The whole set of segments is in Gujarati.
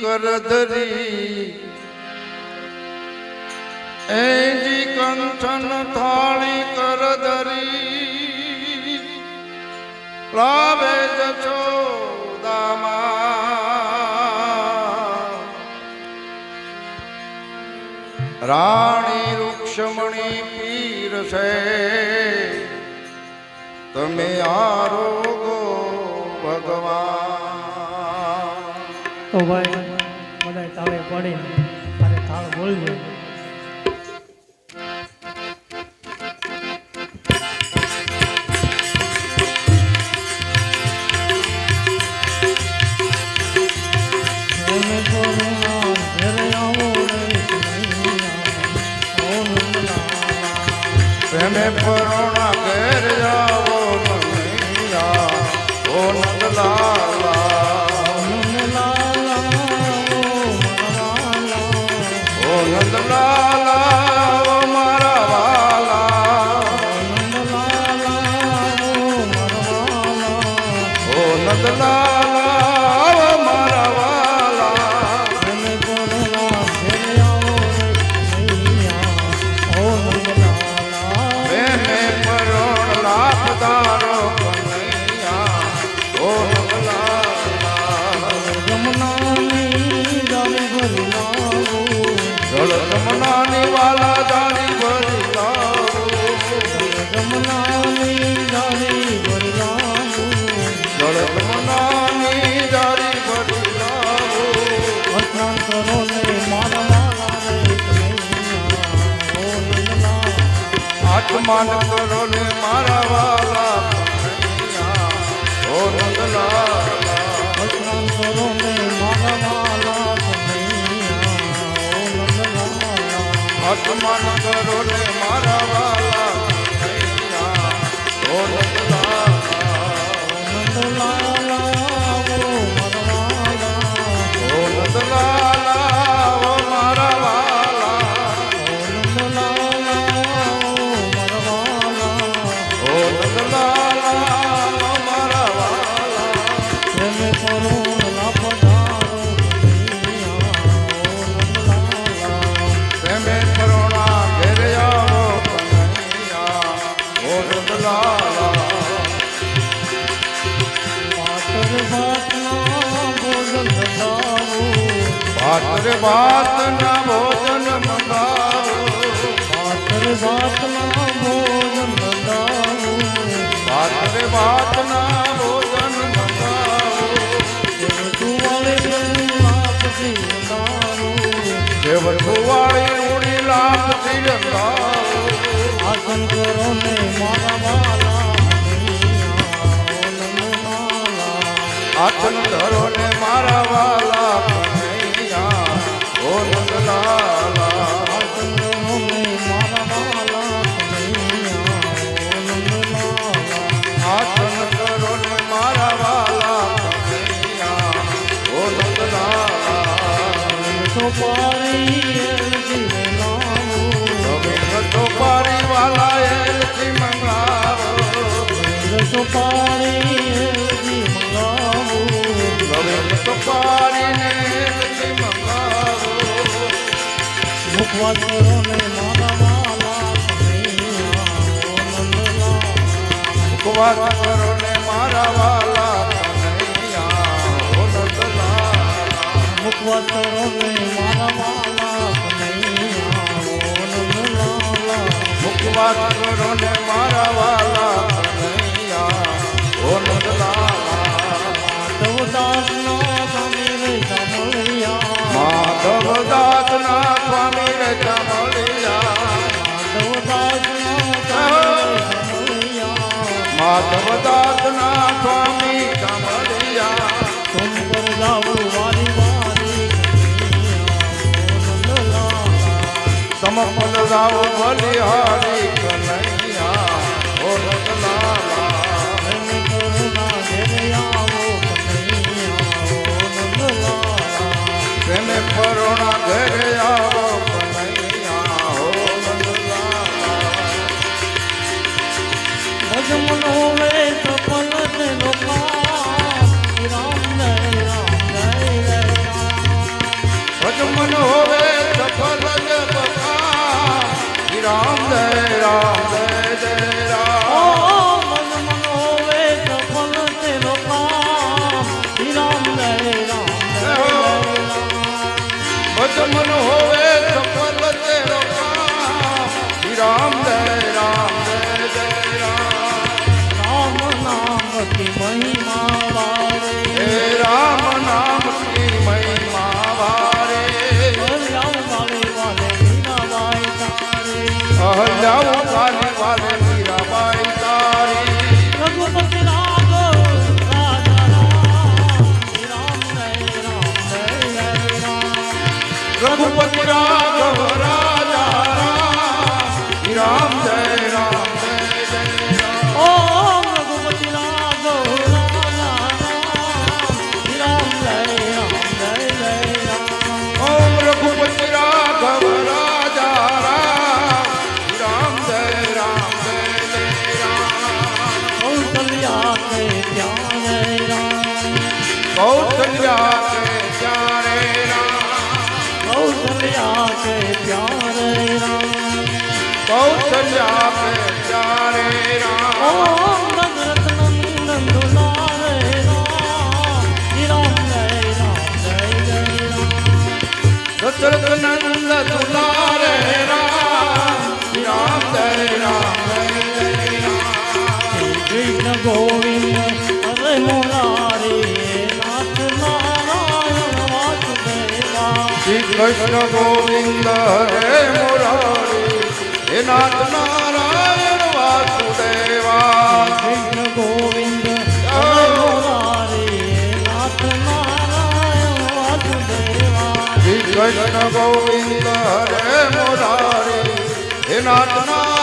કરધરી એજી કંઠન થાળી કરધરી લાવે દામા રાણી રૂક્ષમણી પીર છે તમે આરોગો ભગવાન બધા તાળે પડીને અને થાળ બોલજો કરુણા. પ્રેમે પરોણા ઘેર જાવો મૈયા ઓ નંદલાલા જળ જમનાની વાલા જાની આત્માન કરો ને મારા વાલા. ઓ નંદલાલા. આત્માન કરો ને ભાત રે ભાત ના ભોજન મંગાવો. ભાત રે ભાત ના ભોજન મંગાવો દેવ સુવાળી ઉડી લાખ તિરંગાવો આસન કરો ને મારા માલા આચન ગોવિંદ ચોપારી વાલા એલથી મંગાવો સોપારી જી મંગાવો ગોવિંદ ચોપારી ને એલથી મંગાવો મુખવાસ કરો ને મારા ને મારા વાલા કનૈયા ઉપવાસ કરો ને મારા વાલા. કનૈયા ઓ નંદલાલા માધવદાસના સ્વામી રે સાંભળ્યા સ્વામી રે ચમલિયા માધવ સમપલ રાવ બલિહારી કનૈયા ઓ તેને પરોણા ઘરે આવો કનૈયા હો નંદલાલા Oh. के प्यारे राम कौशल्या के प्यारे राम ओम भगरत नंदन दुलारे राम राम जय राम जय जय राम रतरत नंदन કૃષ્ણ ગોવિંદ હરે મુરારી હે નાથ નારાયણ વાસુદેવા. કૃષ્ણ ગોવિંદ કૃષ્ણ ગોવિંદ હરે મુરારી હે નાથ નારાયણ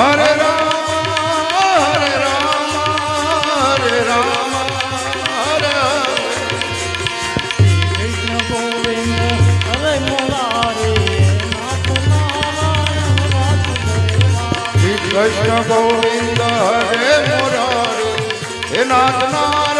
હરે રામ હરે રામ હરે રામ હરે કૃષ્ણ ગોવિંદ હરે મુરારે કૃષ્ણ ગોવિંદ હરે મુરારે હે નાથ નારાયણ